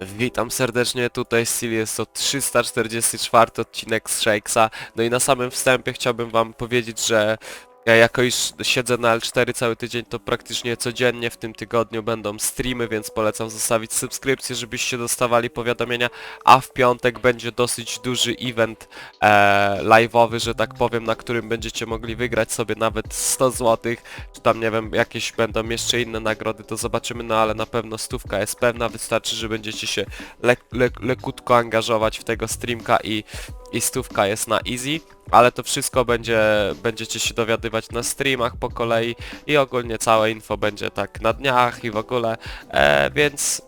Witam serdecznie, tutaj Sil, jest to 344 odcinek z Shakesa. No i na samym wstępie chciałbym wam powiedzieć, że ja jako iż siedzę na L4 cały tydzień, to praktycznie codziennie w tym tygodniu będą streamy, więc polecam zostawić subskrypcję, żebyście dostawali powiadomienia, a w piątek będzie dosyć duży event e, live'owy, że tak powiem, na którym będziecie mogli wygrać sobie nawet 100 zł, czy tam nie wiem, jakieś będą jeszcze inne nagrody, to zobaczymy, no ale na pewno stówka jest pewna, wystarczy, że będziecie się lek, lek, lekutko angażować w tego streamka i, i stówka jest na easy, ale to wszystko będzie, będziecie się dowiadywać na streamach po kolei i ogólnie całe info będzie tak na dniach i w ogóle, e, więc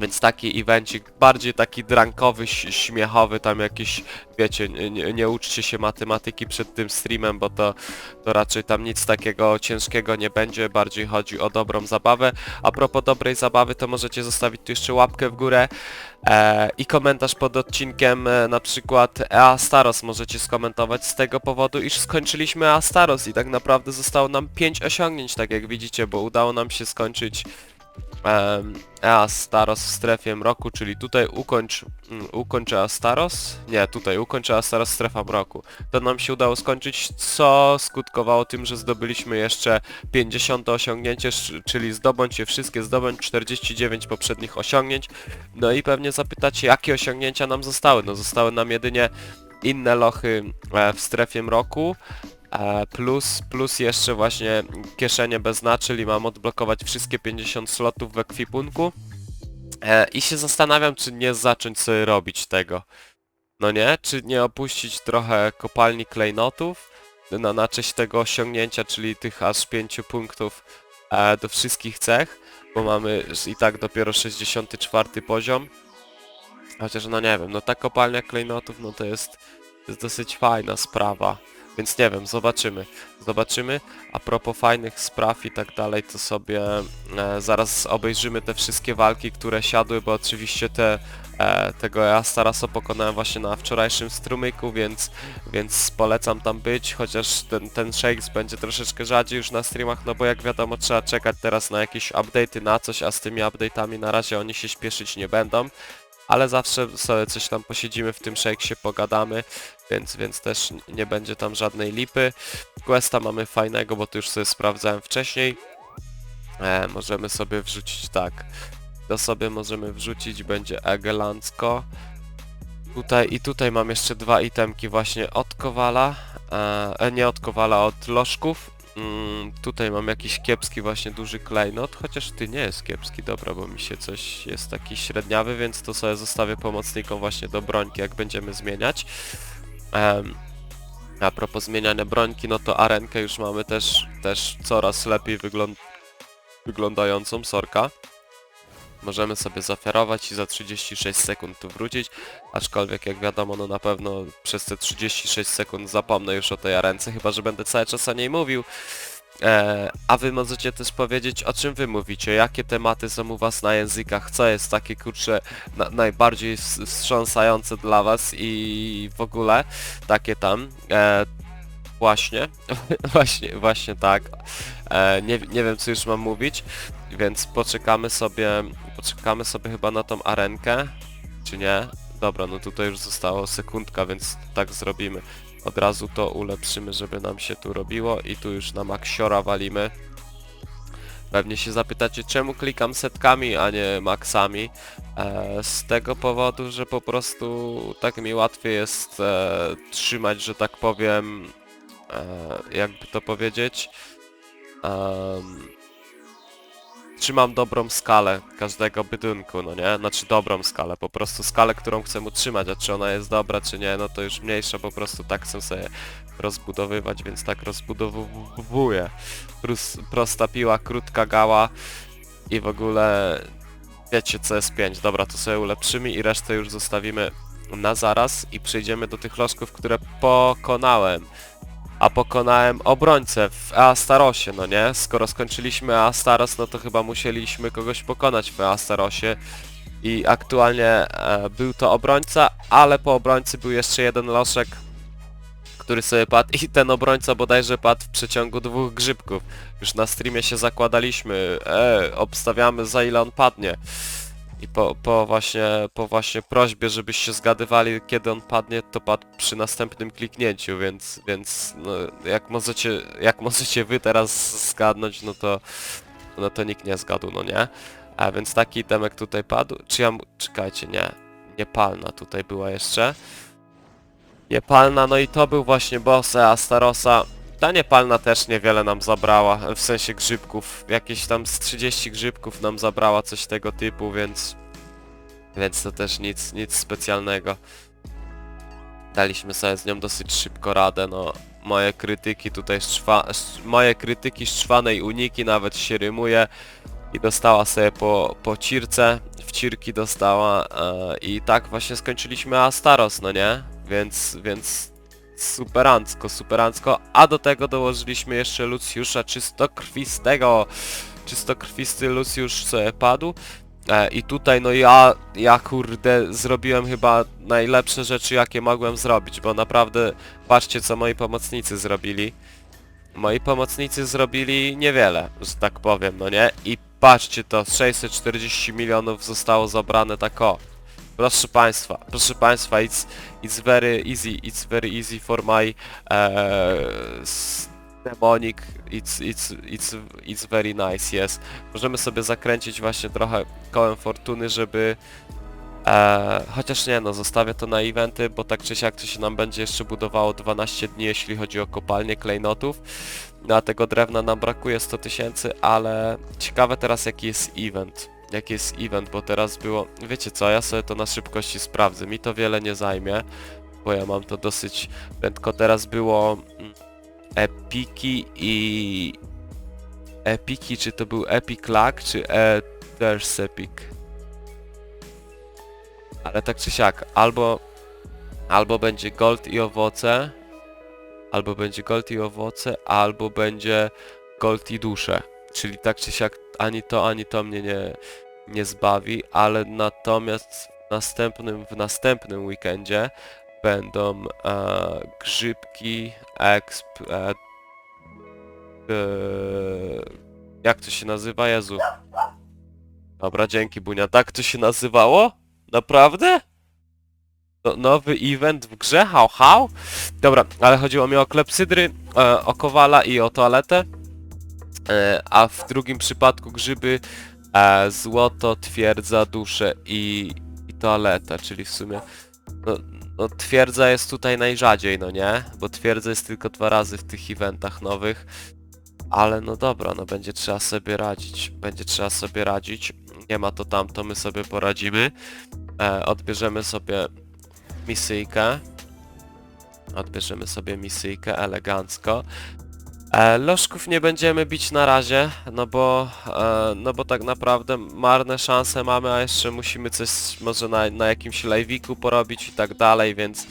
więc taki evencik, bardziej taki drankowy, śmiechowy, tam jakiś, wiecie, nie, nie, uczcie się matematyki przed tym streamem, bo to, to raczej tam nic takiego ciężkiego nie będzie, bardziej chodzi o dobrą zabawę. A propos dobrej zabawy, to możecie zostawić tu jeszcze łapkę w górę e, i komentarz pod odcinkiem, e, na przykład Ea Staros możecie skomentować z tego powodu, iż skończyliśmy Ea Staros i tak naprawdę zostało nam 5 osiągnięć, tak jak widzicie, bo udało nam się skończyć em, Eastaros w strefie mroku, czyli tutaj ukończ, mm, ukończ Eastaros? Nie, tutaj ukończ Eastaros strefa mroku. To nam się udało skończyć, co skutkowało tym, że zdobyliśmy jeszcze 50 osiągnięcie, czyli zdobądź je wszystkie, zdobądź 49 poprzednich osiągnięć. No i pewnie zapytacie, jakie osiągnięcia nam zostały? No zostały nam jedynie inne lochy e, w strefie mroku, Plus, plus jeszcze właśnie kieszenie bez dna, czyli mam odblokować wszystkie 50 slotów w ekwipunku. E, I się zastanawiam, czy nie zacząć sobie robić tego. No nie? Czy nie opuścić trochę kopalni klejnotów na, na cześć tego osiągnięcia, czyli tych aż 5 punktów e, do wszystkich cech, bo mamy i tak dopiero 64 poziom. Chociaż no nie wiem, no ta kopalnia klejnotów, no to jest, to jest dosyć fajna sprawa. Więc nie wiem, zobaczymy. Zobaczymy. A propos fajnych spraw i tak dalej, to sobie e, zaraz obejrzymy te wszystkie walki, które siadły, bo oczywiście te, e, tego ja Staraso pokonałem właśnie na wczorajszym strumyku, więc, więc polecam tam być, chociaż ten, ten Shakes będzie troszeczkę rzadziej już na streamach, no bo jak wiadomo trzeba czekać teraz na jakieś update'y na coś, a z tymi update'ami na razie oni się śpieszyć nie będą. Ale zawsze sobie coś tam posiedzimy w tym shakesie, pogadamy, więc, więc też nie będzie tam żadnej lipy. Questa mamy fajnego, bo to już sobie sprawdzałem wcześniej. E, możemy sobie wrzucić tak. To sobie możemy wrzucić, będzie Egelandzko. Tutaj i tutaj mam jeszcze dwa itemki właśnie od Kowala. E, e, nie od Kowala, od Lożków. Mm, tutaj mam jakiś kiepski właśnie duży klejnot, chociaż ty nie jest kiepski, dobra, bo mi się coś jest taki średniawy, więc to sobie zostawię pomocnikom właśnie do brońki, jak będziemy zmieniać. A propos zmieniania brońki, no to arenkę już mamy też, też coraz lepiej wygląd wyglądającą, sorka. Możemy sobie zaferować i za 36 sekund tu wrócić, aczkolwiek jak wiadomo, no na pewno przez te 36 sekund zapomnę już o tej arence, chyba że będę cały czas o niej mówił. E, a wy możecie też powiedzieć, o czym wy mówicie, jakie tematy są u was na językach, co jest takie kurcze na, najbardziej ws- wstrząsające dla was i w ogóle takie tam. E, właśnie, właśnie, właśnie tak. E, nie, nie wiem co już mam mówić, więc poczekamy sobie, poczekamy sobie chyba na tą arenkę, czy nie? Dobra, no tutaj już zostało sekundka, więc tak zrobimy. Od razu to ulepszymy, żeby nam się tu robiło i tu już na maksiora walimy. Pewnie się zapytacie, czemu klikam setkami, a nie maksami. E, z tego powodu, że po prostu tak mi łatwiej jest e, trzymać, że tak powiem, e, jakby to powiedzieć, trzymam dobrą skalę każdego budynku, no nie? Znaczy dobrą skalę, po prostu skalę, którą chcę utrzymać, a czy ona jest dobra, czy nie, no to już mniejsza, po prostu tak chcę sobie rozbudowywać, więc tak rozbudowuję. Prus, prosta piła, krótka gała i w ogóle wiecie co jest 5. Dobra, to sobie ulepszymy i resztę już zostawimy na zaraz i przejdziemy do tych lożków, które pokonałem. A pokonałem obrońcę w Eastarosie, no nie? Skoro skończyliśmy Eastaros, no to chyba musieliśmy kogoś pokonać w Eastarosie. I aktualnie e, był to obrońca, ale po obrońcy był jeszcze jeden loszek, który sobie padł i ten obrońca bodajże padł w przeciągu dwóch grzybków. Już na streamie się zakładaliśmy, e, obstawiamy za ile on padnie. I po, po właśnie, po właśnie prośbie, żebyście zgadywali kiedy on padnie, to padł przy następnym kliknięciu, więc, więc no, jak możecie, jak możecie wy teraz zgadnąć, no to, no to nikt nie zgadł, no nie? A więc taki itemek tutaj padł. Czy ja... Czekajcie, nie. Niepalna tutaj była jeszcze. Niepalna, no i to był właśnie boss Astarosa. Ta niepalna też niewiele nam zabrała, w sensie grzybków. Jakieś tam z 30 grzybków nam zabrała coś tego typu, więc... Więc to też nic, nic specjalnego. Daliśmy sobie z nią dosyć szybko radę, no. Moje krytyki tutaj szczwa... sz- Moje krytyki szczwanej uniki nawet się rymuje. I dostała sobie po, po circe, w cirki dostała e, i tak właśnie skończyliśmy Astaros, no nie? Więc, więc superancko, superancko, a do tego dołożyliśmy jeszcze Lucjusza czystokrwistego. Czystokrwisty Lucjusz sobie padł. E, I tutaj no ja, ja kurde zrobiłem chyba najlepsze rzeczy jakie mogłem zrobić, bo naprawdę patrzcie co moi pomocnicy zrobili. Moi pomocnicy zrobili niewiele, że tak powiem, no nie? I patrzcie to, 640 milionów zostało zabrane tak o. Proszę państwa, proszę państwa, it's, it's very easy, it's very easy for my uh, demonic, it's, it's, it's, it's very nice, yes. Możemy sobie zakręcić właśnie trochę kołem fortuny, żeby E, chociaż nie no, zostawię to na eventy, bo tak czy siak to się nam będzie jeszcze budowało 12 dni, jeśli chodzi o kopalnię klejnotów. Dlatego drewna nam brakuje 100 tysięcy, ale ciekawe teraz jaki jest event. Jaki jest event, bo teraz było... Wiecie co, ja sobie to na szybkości sprawdzę, mi to wiele nie zajmie, bo ja mam to dosyć prędko. Teraz było mm, Epiki i... Epiki, czy to był Epic Lag, czy Ethers Epic? Ale tak czy siak, albo, albo będzie gold i owoce, albo będzie gold i owoce, albo będzie gold i dusze. Czyli tak czy siak ani to, ani to mnie nie, nie zbawi, ale natomiast w następnym, w następnym weekendzie będą e, grzybki, exp, e, e, jak to się nazywa? Jezu. Dobra, dzięki Bunia. Tak to się nazywało? Naprawdę? No, nowy event w grze? How, how? Dobra, ale chodziło mi o klepsydry, e, o kowala i o toaletę. E, a w drugim przypadku grzyby, e, złoto, twierdza, dusze i, i toaletę, czyli w sumie... No, no twierdza jest tutaj najrzadziej, no nie? Bo twierdza jest tylko dwa razy w tych eventach nowych. Ale no dobra, no będzie trzeba sobie radzić. Będzie trzeba sobie radzić. Nie ma to tamto, my sobie poradzimy. E, odbierzemy sobie misyjkę. Odbierzemy sobie misyjkę elegancko. E, nie będziemy bić na razie, no bo, e, no bo tak naprawdę marne szanse mamy, a jeszcze musimy coś może na, na jakimś live'iku porobić i tak dalej, więc,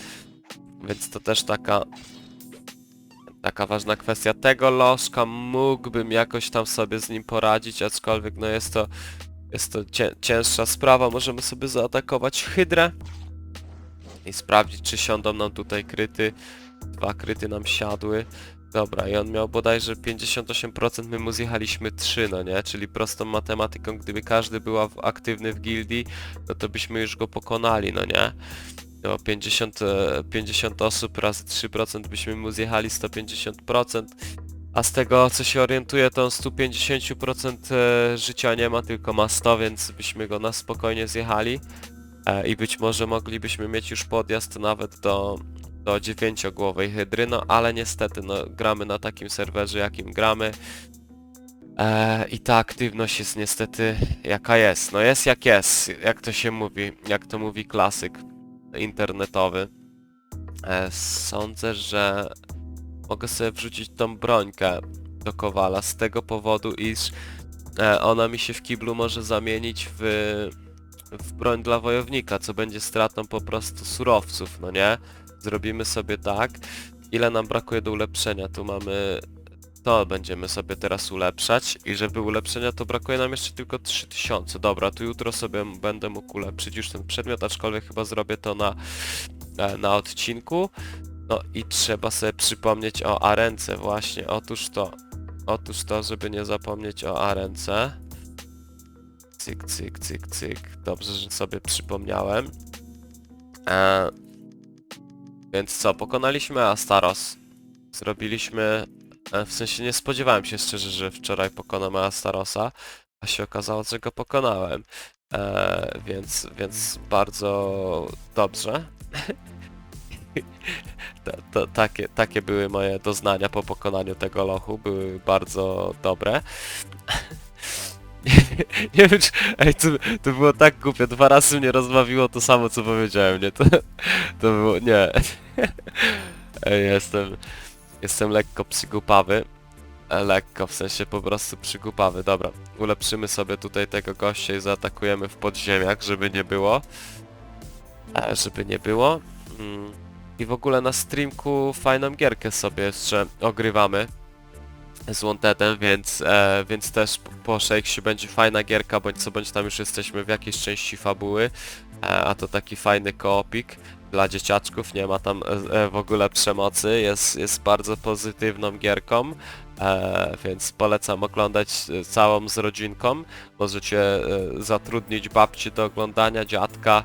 więc to też taka taka ważna kwestia. Tego lożka mógłbym jakoś tam sobie z nim poradzić, aczkolwiek no jest to jest to cię, cięższa sprawa. Możemy sobie zaatakować hydrę i sprawdzić, czy siądą nam tutaj kryty. Dwa kryty nam siadły. Dobra, i on miał bodajże 58%, my mu zjechaliśmy 3, no nie? Czyli prostą matematyką, gdyby każdy był aktywny w gildii, no to byśmy już go pokonali, no nie? No 50, e, 50 osób razy 3% byśmy mu zjechali 150%. A z tego co się orientuję to on 150% e, życia nie ma, tylko ma 100, więc byśmy go na spokojnie zjechali. E, I być może moglibyśmy mieć już podjazd nawet do, do dziewięciogłowej hydry, no ale niestety no gramy na takim serwerze jakim gramy. E, I ta aktywność jest niestety jaka jest. No jest jak jest, jak to się mówi, jak to mówi klasyk internetowy. E, sądzę, że mogę sobie wrzucić tą brońkę do Kowala z tego powodu, iż e, ona mi się w kiblu może zamienić w, w broń dla wojownika, co będzie stratą po prostu surowców, no nie? Zrobimy sobie tak. Ile nam brakuje do ulepszenia? Tu mamy... To będziemy sobie teraz ulepszać i żeby ulepszenia to brakuje nam jeszcze tylko 3000. Dobra, tu jutro sobie będę mógł ulepszyć już ten przedmiot, aczkolwiek chyba zrobię to na, e, na odcinku. No i trzeba sobie przypomnieć o arence właśnie, otóż to. Otóż to, żeby nie zapomnieć o arence. Cyk, cyk, cyk, cyk. Dobrze, że sobie przypomniałem. E, więc co, pokonaliśmy Astaros. Zrobiliśmy... E, w sensie nie spodziewałem się szczerze, że wczoraj pokonamy Astarosa, a się okazało, że go pokonałem. E, więc, więc bardzo dobrze. to, to, takie, takie były moje doznania po pokonaniu tego lochu, były bardzo dobre. nie, wiem, czy, ej, to, to było tak głupie, dwa razy mnie rozbawiło to samo, co powiedziałem, nie? To, to było, nie. ej, jestem, jestem lekko przygłupawy. E, Lekko, w sensie po prostu przygłupawy. Dobra, ulepszymy sobie tutaj tego gościa i zaatakujemy w podziemiach, żeby nie było. E, żeby nie było. Mm. I w ogóle na streamku fajną gierkę sobie jeszcze ogrywamy z Wantedem, więc, e, więc też po- będzie fajna gierka, bądź co bądź tam już jesteśmy w jakiejś części fabuły, e, a to taki fajny koopik dla dzieciaczków, nie ma tam e, e, w ogóle przemocy, jest, jest bardzo pozytywną gierką, e, więc polecam oglądać e, całą z rodzinką, możecie e, zatrudnić babci do oglądania, dziadka,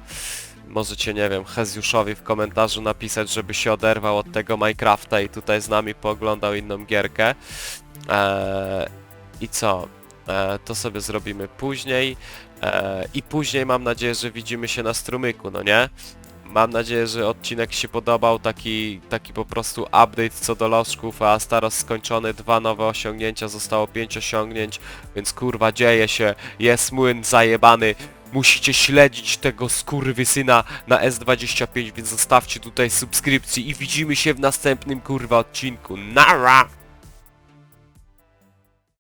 możecie, nie wiem, Hezjuszowi w komentarzu napisać, żeby się oderwał od tego Minecrafta i tutaj z nami pooglądał inną gierkę. Eee, I co? Eee, to sobie zrobimy później. Eee, I później mam nadzieję, że widzimy się na strumyku, no nie? Mam nadzieję, że odcinek się podobał, taki, taki po prostu update co do lożków, a Staros skończony, dwa nowe osiągnięcia, zostało pięć osiągnięć, więc kurwa dzieje się, jest młyn zajebany, musicie śledzić tego skurwysyna na S25, więc zostawcie tutaj subskrypcji i widzimy się w następnym kurwa odcinku. Nara!